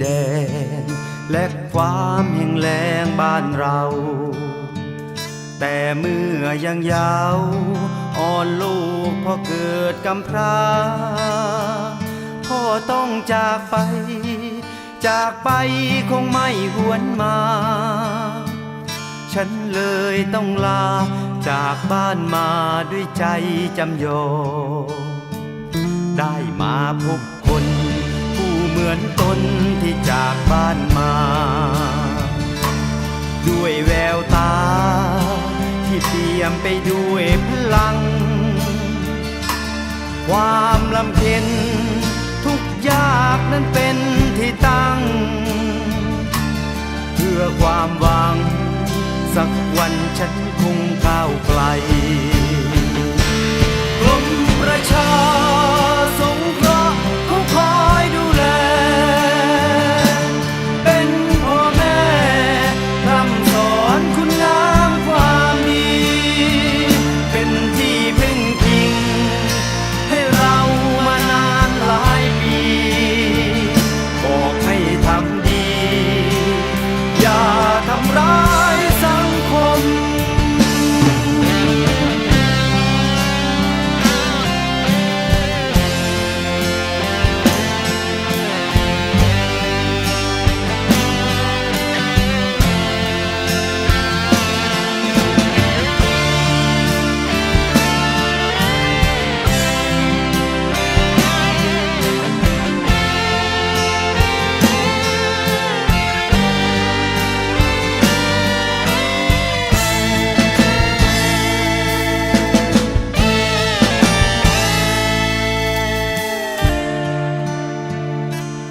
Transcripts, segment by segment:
แดงและความแห่งแรงบ้านเรา แต่เมื่อยังยาวอ่อนลูกพอเกิดกำพร้าพ่อต้องจากไป จากไปคงไม่หวนมา ฉันเลยต้องลาจากบ้านมาด้วยใจจำยอมได้มาพบคน มือนตนที่จากบ้านมา ด้วยแววตา ที่เตรียมไปด้วยพลัง ความลำเค็นทุกยากนั้นเป็นที่ตั้ง เพื่อความหวัง สักวันฉันคงก้าวไกล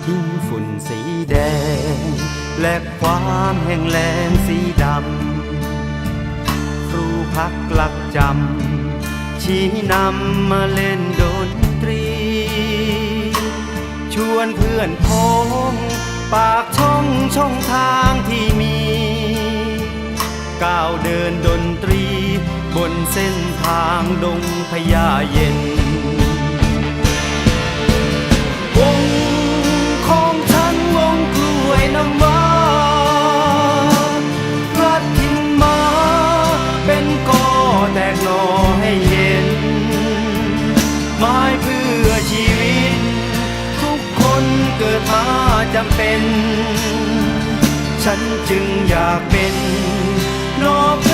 ทิ้งฝุ่นสีแดง และความแห้งแล้งสีดำ ครูพักหลักจำ ชี้นำมาเล่นดนตรี ชวนเพื่อนพ้องปากช่องช่องทางที่มี ก้าวเดินดนตรี บนเส้นทางดงพญาเย็น หม้เพื่อชีวิต ทุกคนเกิดมาจำเป็น ฉันจึงอยากเป็นนอเพ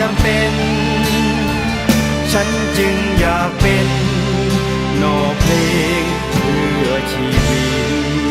จำเป็น ฉันจึงอยากเป็นนอเพลงเพื่อชีวิต